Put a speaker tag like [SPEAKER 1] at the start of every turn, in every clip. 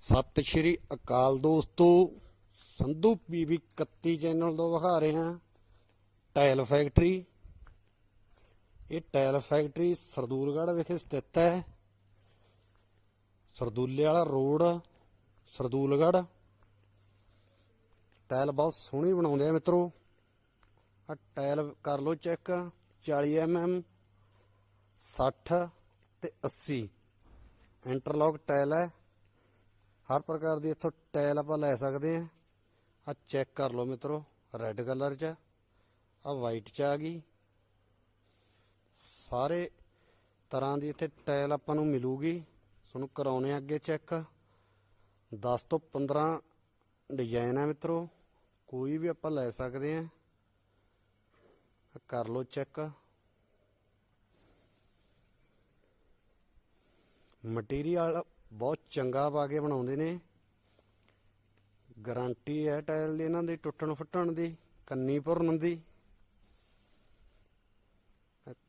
[SPEAKER 1] ਸਤਿ ਸ਼੍ਰੀ ਅਕਾਲ ਦੋਸਤੋ। Sandhu PV 31 channel ਤੋਂ ਵਿਖਾ ਰਹੇ ਹਾਂ। Tile factory. ਇਹ ਟਾਇਲ ਫੈਕਟਰੀ ਸਰਦੂਲਗੜ੍ਹ ਵਿਖੇ ਸਥਿਤ ਹੈ। ਸਰਦੂਲੇ ਵਾਲਾ ਰੋਡ, ਸਰਦੂਲਗੜ੍ਹ। ਟਾਇਲ ਬਹੁਤ ਸੋਹਣੀ ਬਣਾਉਂਦੇ ਆ ਮਿੱਤਰੋ। ਆ ਟਾਇਲ ਕਰ ਲਓ ਚੈੱਕ 40 mm 60 ਤੇ 80 ਇੰਟਰਲੌਕ ਟਾਇਲ ਹੈ। ਹਰ ਪ੍ਰਕਾਰ ਦੀ ਇੱਥੋਂ ਟਾਇਲ ਆਪਾਂ ਲੈ ਸਕਦੇ ਹਾਂ। ਆ ਚੈੱਕ ਕਰ ਲਓ ਮਿੱਤਰੋ ਰੈੱਡ ਕਲਰ 'ਚ ਆ। ਵਾਈਟ 'ਚ ਆ ਗਈ। ਸਾਰੇ ਤਰ੍ਹਾਂ ਦੀ ਇੱਥੇ ਟਾਇਲ ਆਪਾਂ ਨੂੰ ਮਿਲੂਗੀ। ਤੁਹਾਨੂੰ ਕਰਾਉਣੇ ਆ ਅੱਗੇ ਚੈੱਕ। 10 ਤੋਂ 15 ਡਿਜ਼ਾਈਨ ਹੈ ਮਿੱਤਰੋ। ਕੋਈ ਵੀ ਆਪਾਂ ਲੈ ਸਕਦੇ ਹਾਂ। ਕਰ ਲਓ ਚੈੱਕ। ਮਟੀਰੀਅਲ ਬਹੁਤ ਚੰਗਾ ਪਾ ਕੇ ਬਣਾਉਂਦੇ ਨੇ। ਗਾਰੰਟੀ ਹੈ ਟਾਇਲ ਦੀ, ਇਹਨਾਂ ਦੀ, ਟੁੱਟਣ ਫੁੱਟਣ ਦੀ, ਕੰਨੀ ਭੁਰਨ ਦੀ।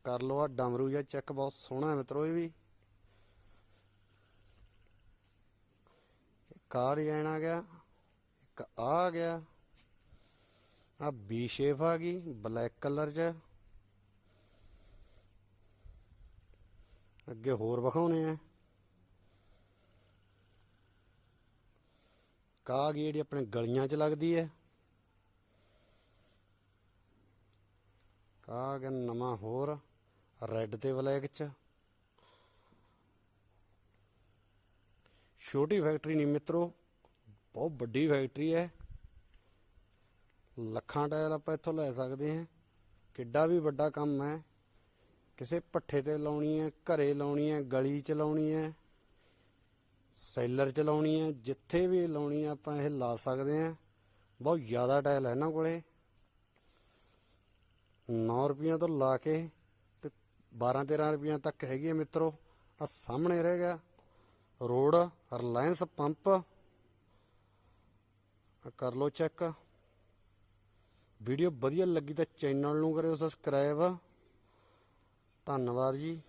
[SPEAKER 1] ਕਰ ਲਓ ਆ ਡਮਰੂ ਜਿਹਾ ਚੈੱਕ ਬਹੁਤ ਸੋਹਣਾ ਹੈ ਮਿੱਤਰੋ ਇਹ ਵੀ। ਇੱਕ ਆਹ ਆ ਗਿਆ, ਇੱਕ ਆ ਗਿਆ। ਆ ਬੀ ਸ਼ੇਪ ਆ ਗਈ ਬਲੈਕ ਕਲਰ 'ਚ। ਅੱਗੇ ਹੋਰ ਵਿਖਾਉਣੇ ਆ। ਕਾ ਗਈ ਜਿਹੜੀ ਆਪਣੇ ਗਲੀਆਂ 'ਚ ਲੱਗਦੀ ਹੈ। ਕਾ ਗਿਆ ਨਵਾਂ ਹੋਰ ਰੈੱਡ ਤੇ ਬਲੈਕ 'ਚ। ਛੋਟੀ ਫੈਕਟਰੀ ਨਹੀਂ ਮਿੱਤਰੋ, ਬਹੁਤ ਵੱਡੀ ਫੈਕਟਰੀ ਹੈ। ਲੱਖਾਂ ਟਾਇਰ ਆਪਾਂ ਇੱਥੋਂ ਲੈ ਸਕਦੇ ਹਾਂ। ਕਿੱਡਾ ਵੀ ਵੱਡਾ ਕੰਮ ਹੈ। ਕਿਸੇ ਪੱਠੇ ਤੇ ਲਾਉਣੀ ਹੈ, ਘਰੇ ਲਾਉਣੀ ਹੈ, ਗਲੀ 'ਚ ਲਾਉਣੀ ਹੈ। ਸੈਲਰ ਚ ਲਾਉਣੀ ਹੈ, ਜਿੱਥੇ ਵੀ ਲਾਉਣੀ ਹੈ ਆਪਾਂ ਇਹ ਲਾ ਸਕਦੇ ਹਾਂ। ਬਹੁਤ ਜ਼ਿਆਦਾ ਟਾਇਲ ਹੈ ਇਹਨਾਂ ਕੋਲੇ। 9 ਰੁਪਈਆਂ ਤੋਂ ਲਾ ਕੇ ਤੇ 12 13 ਰੁਪਈਆ ਤੱਕ ਹੈਗੀ ਹੈ ਮਿੱਤਰੋ। ਆ ਸਾਹਮਣੇ ਰਹਿ ਗਿਆ ਰੋਡ, ਰਿਲਾਇੰਸ ਪੰਪ। ਕਰ ਲਓ ਚੈੱਕ। ਵੀਡੀਓ ਵਧੀਆ ਲੱਗੀ ਤਾਂ ਚੈਨਲ ਨੂੰ ਕਰਿਓ ਸਬਸਕ੍ਰਾਈਬ। ਧੰਨਵਾਦ ਜੀ।